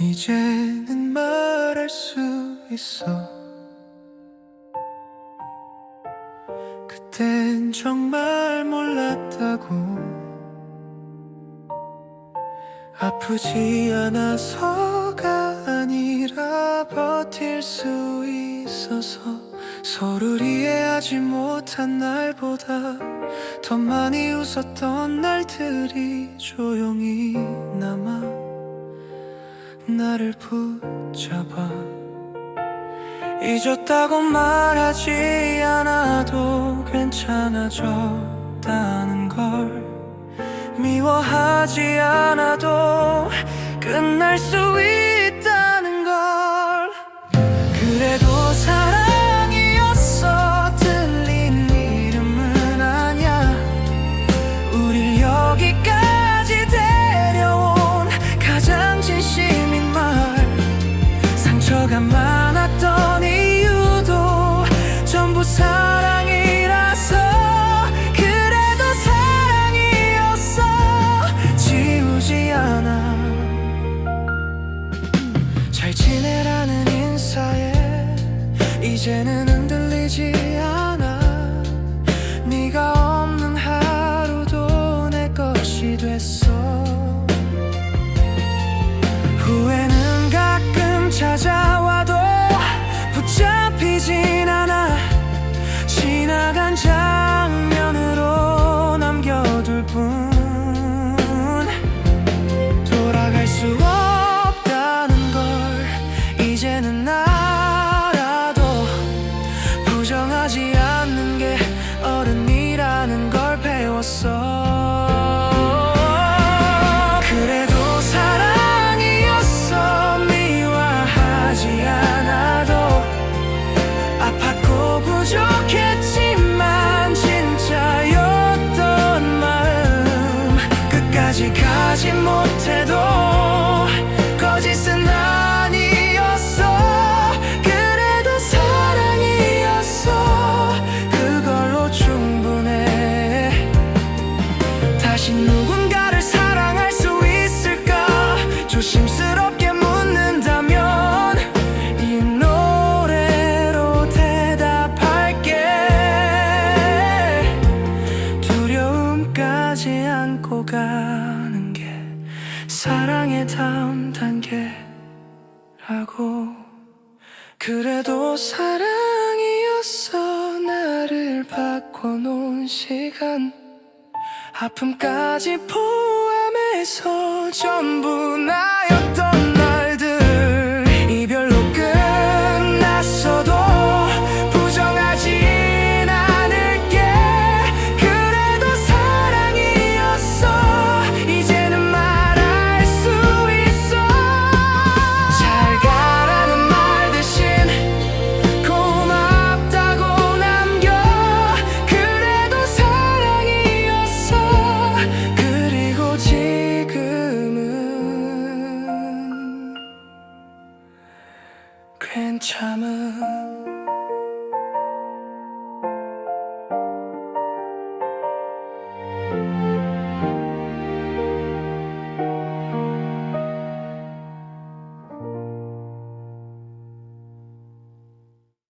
이제는 말할 수 있어. 그땐 정말 몰랐다고. 아프지 않아서가 아니라 버틸 수 있어서. 서로를 이해하지 못한 날보다 더 많이 웃었던 날들이 조용히 남아 나를 붙잡아. 잊었다고 말하지 않아도 괜찮아졌다는 걸 미워하지 않아도 끝날 수 있다 상처가 많았던 이유도 전부 사랑이라서 그래도 사랑이었어 지우지 않아 잘 지내라는 인사에 이제는 끝까지 가지 못해도 거짓은 아니었어. 그래도 사랑이었어. 그걸로 충분해. 다시 누군 사랑의 다음 단계라고. 그래도 사랑이었어 나를 바꿔놓은 시간. 아픔까지 포함해서 전부 나였 괜찮은